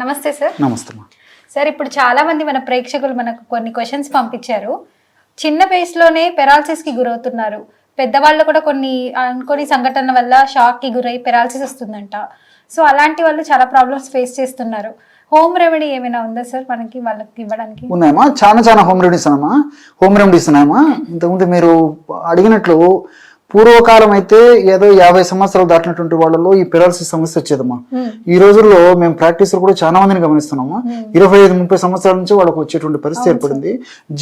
నమస్తే సార్ నమస్తే అమ్మా సార్ ఇప్పుడు చాలా మంది మన ప్రేక్షకులు మనకు కొన్ని క్వశ్చన్స్ పంపించారు. చిన్న వయసులోనే పెరాలసిస్కి గురవుతున్నారు. పెద్దవాళ్ళు కూడా కొన్ని అనుకోని సంఘటనల వల్ల షాక్కి గురై పెరాలసిస్ వస్తుందంట. సో అలాంటి వాళ్ళు చాలా ప్రాబ్లమ్స్ ఫేస్ చేస్తున్నారు. హోమ్ రెమెడీ ఏమైనా ఉందా సార్ మనకి వాళ్ళకి ఇవ్వడానికి. ఉన్నాయమ్మా. చాలా చాలా హోమ్ రెమెడీస్ ఉన్నాయమ్మా. హోమ్ రెమెడీస్ ఉన్నాయమ్మా. ఇంతకుముందు మీరు అడిగినట్లు పూర్వకాలం అయితే ఏదో యాభై సంవత్సరాలు దాటినటువంటి వాళ్ళలో ఈ పెరాలసిస్ సమస్య వచ్చేదమ్మా. ఈ రోజుల్లో మేము ప్రాక్టీస్ కూడా చాలా మందిని గమనిస్తున్నాము. ఇరవై ఐదు ముప్పై సంవత్సరాల నుంచి వాళ్ళకి వచ్చేటువంటి పరిస్థితి ఏర్పడింది.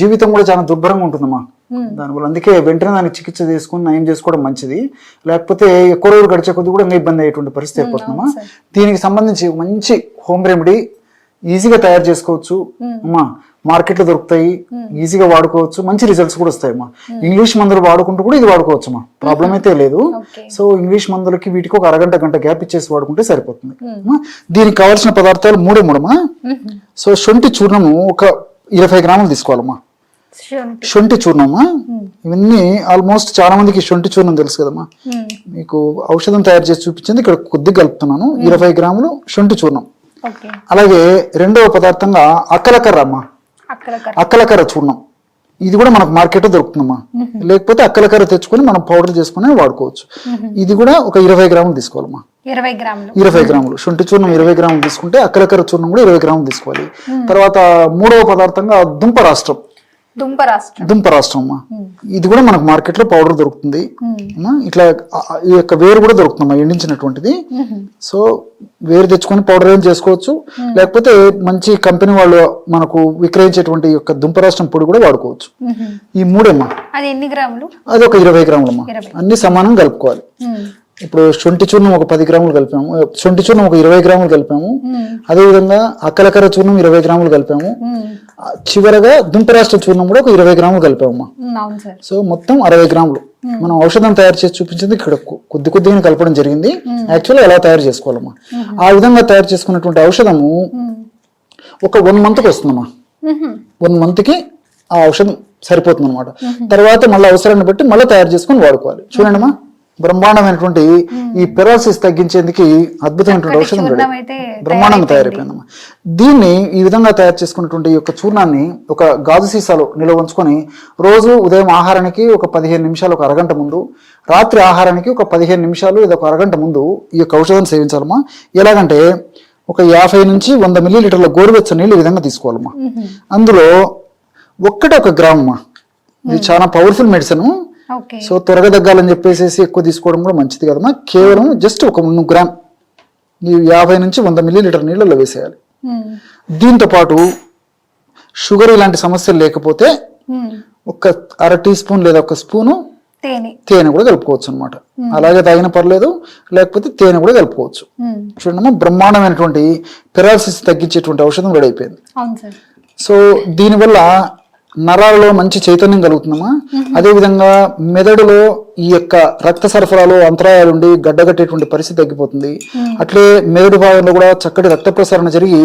జీవితం కూడా చాలా దుర్భరంగా ఉంటుందమ్మా. దానివల్ల అందుకే వెంటనే దానికి చికిత్స చేసుకుని నయం చేసుకోవడం మంచిది. లేకపోతే ఎక్కువ రోజులు గడిచే కొద్ది కూడా ఇంకా ఇబ్బంది అయ్యేటువంటి పరిస్థితి ఏర్పడుతుందమ్మా. దీనికి సంబంధించి మంచి హోమ్ రెమెడీ ఈజీగా తయారు చేసుకోవచ్చు. అమ్మా మార్కెట్లో దొరుకుతాయి ఈజీగా వాడుకోవచ్చు మంచి రిజల్ట్స్ కూడా వస్తాయమ్మా. ఇంగ్లీష్ మందులు వాడుకుంటూ కూడా ఇది వాడుకోవచ్చు అమ్మా ప్రాబ్లం అయితే లేదు. సో ఇంగ్లీష్ మందులకి వీటికి ఒక అరగంట గంట గ్యాప్ ఇచ్చేసి వాడుకుంటే సరిపోతుంది. అమ్మా, దీనికి కావాల్సిన పదార్థాలు మూడే మూడమ్మా. సో శొంఠి చూర్ణము ఒక ఇరవై గ్రాములు తీసుకోవాలమ్మా. శుంఠి. చూర్ణమ్మా ఇవన్నీ ఆల్మోస్ట్ చాలా మందికి శొంఠి చూర్ణం తెలుసు కదమ్మా. Hmm. మీకు ఔషధం తయారు చేసి చూపించింది ఇక్కడ కొద్దిగా కలుపుతున్నాను. ఇరవై గ్రాములు శొంఠి చూర్ణం. అలాగే రెండవ పదార్థంగా అక్కలకర్ర అమ్మా. అక్కలకర్ర. చూర్ణం ఇది కూడా మనకు మార్కెట్లో దొరుకుతుందమ్మా. లేకపోతే అక్కలకర్ర తెచ్చుకొని మనం పౌడర్ చేసుకుని వాడుకోవచ్చు. ఇది కూడా ఒక ఇరవై గ్రాములు తీసుకోవాలమ్మా. ఇరవై గ్రాములు. ఇరవై గ్రాములు. శొంఠి చూర్ణం ఇరవై గ్రాములు తీసుకుంటే అక్కలకర్ర చూర్ణం కూడా ఇరవై గ్రాములు తీసుకోవాలి. తర్వాత మూడవ పదార్థంగా దుంప రాష్ట్రం. దుంప రాష్ట్రం. దుంప రాష్ట్రం అమ్మా ఇది కూడా మనకు మార్కెట్లో పౌడర్ దొరుకుతుంది. ఇట్లా ఈ యొక్క వేరు కూడా దొరుకుతుందమ్మా ఎండించినటువంటిది. సో వేరు తెచ్చుకొని పౌడర్ ఏం చేసుకోవచ్చు. లేకపోతే మంచి కంపెనీ వాళ్ళు మనకు విక్రయించేటువంటి యొక్క దుంప రాష్ట్రం పొడి కూడా వాడుకోవచ్చు. ఈ మూడేమ్మా అది ఎన్ని గ్రాములు? అది ఒక ఇరవై గ్రాములమ్మా. అన్ని సమానం కలుపుకోవాలి. ఇప్పుడు శొంఠి చూర్ణం ఒక పది గ్రాములు కలిపాము. శొంఠి చూర్ణం ఒక ఇరవై గ్రాములు కలిపాము. అదేవిధంగా అక్కలకర్ర చూర్ణం ఇరవై గ్రాములు కలిపాము. చివరగా దుంపరాష్ట్ర చూర్ణం కూడా ఒక ఇరవై గ్రాములు కలిపామమ్మా సో మొత్తం అరవై గ్రాములు. మనం ఔషధం తయారు చేసి చూపించింది ఇక్కడ కొద్ది కొద్దిగా కలపడం జరిగింది. యాక్చువల్గా ఎలా తయారు చేసుకోవాలమ్మా. ఆ విధంగా తయారు చేసుకున్నటువంటి ఔషధము. ఒక వన్ మంత్కి వస్తుందమ్మా. మ్మ్. వన్ మంత్కి ఆ ఔషధం సరిపోతుంది అనమాట తర్వాత మళ్ళీ అవసరాన్ని బట్టి మళ్ళీ తయారు చేసుకొని వాడుకోవాలి. చూడండి అమ్మా బ్రహ్మాండమైనటువంటి ఈ పెరాలసిస్ తగ్గించేందుకు అద్భుతమైనటువంటి ఔషధం బ్రహ్మాండంగా తయారైపోయిందమ్మా. దీన్ని ఈ విధంగా తయారు చేసుకున్నటువంటి ఈ యొక్క చూర్ణాన్ని ఒక గాజు సీసాలో నిల్వ ఉంచుకొని రోజు ఉదయం ఆహారానికి ఒక పదిహేను నిమిషాలు ఒక అరగంట ముందు రాత్రి ఆహారానికి ఒక పదిహేను నిమిషాలు ఇది ఒక అరగంట ముందు ఈ యొక్క ఔషధం సేవించాలమ్మా. ఎలాగంటే ఒక యాభై నుంచి వంద మిల్లీ లీటర్ల గోరువెచ్చని నీళ్ళు ఈ విధంగా తీసుకోవాలమ్మా. అందులో ఒక్కటే ఒక గ్రామ్ అమ్మా ఇది చాలా పవర్ఫుల్ మెడిసిన్. సో త్వరగా తగ్గాలని చెప్పేసి ఎక్కువ తీసుకోవడం కూడా మంచిది కదమ్మా కేవలం జస్ట్ ఒక మున్నూ గ్రామ్ ఈ యాభై నుంచి వంద మిల్లీ లీటర్ నీళ్ళలో వేసేయాలి. మ్మ్. దీంతో పాటు షుగర్ ఇలాంటి సమస్యలు లేకపోతే మ్మ్. ఒక అర టీ స్పూన్ లేదా ఒక స్పూను తేనె. కూడా కలుపుకోవచ్చు అనమాట అలాగే తాగిన పర్లేదు లేకపోతే తేనె కూడా కలుపుకోవచ్చు. చూడమ్మా బ్రహ్మాండమైనటువంటి పెరాలసిస్ తగ్గించేటువంటి ఔషధం రెడీ అయిపోయింది. సో దీనివల్ల నరాలలో మంచి చైతన్యం కలుగుతుందమ్మా. అదేవిధంగా మెదడులో ఈ యొక్క రక్త సరఫరాలో అంతరాయాలు ఉండి గడ్డగట్టేటువంటి పరిస్థితి తగ్గిపోతుంది. అట్లే మెదడు భాగంలో కూడా చక్కటి రక్త ప్రసరణ జరిగి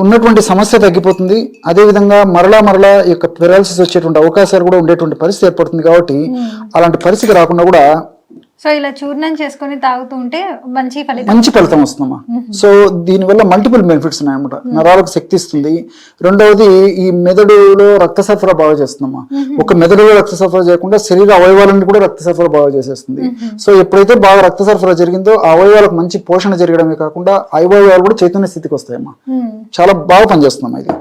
ఉన్నటువంటి సమస్య తగ్గిపోతుంది. అదేవిధంగా మరలా మరలా ఈ యొక్క పెరాలసిస్ వచ్చేటువంటి అవకాశాలు కూడా ఉండేటువంటి పరిస్థితి ఏర్పడుతుంది కాబట్టి అలాంటి పరిస్థితి రాకుండా కూడా సో ఇలా చూర్ణం చేసుకొని తాగుతూ ఉంటే మంచి ఫలితం మంచి ఫలితం వస్తుందమ్మా. సో దీనివల్ల మల్టిపుల్ బెనిఫిట్స్ ఉన్నాయన్నమాట. నరాలకు శక్తి ఇస్తుంది. రెండవది ఈ మెదడులో రక్త సరఫరా బాగా చేస్తుందమ్మా. ఒక మెదడులో రక్త సరఫరా చేయకుండా శరీర అవయవాలను కూడా రక్త సరఫరా బాగా చేసేస్తుంది. సో ఎప్పుడైతే బాగా రక్త సరఫరా జరిగిందో అవయవాలకు మంచి పోషణ జరగడమే కాకుండా అవయవాలు కూడా చైతన్య స్థితికి వస్తాయమ్మా. మ్మ్. చాలా బాగా పనిచేస్తుందమ్మా ఇది.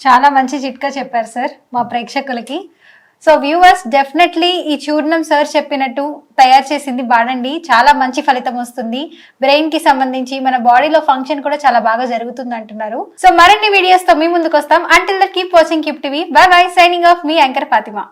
చాలా మంచి చిట్కా చెప్పారు సార్ మా ప్రేక్షకులకి. సో వ్యూవర్స్ డెఫినెట్లీ ఈ చూర్ణం సార్ చెప్పినట్టు తయారు చేసింది వాడండి. చాలా మంచి ఫలితం వస్తుంది. బ్రెయిన్కి సంబంధించి మన బాడీలో ఫంక్షన్ కూడా చాలా బాగా జరుగుతుంది అంటున్నారు. సో మరిన్ని వీడియోస్తో మీ ముందుకు వస్తాం. Until the keep watching keep TV bye bye signing off me anchor Fatima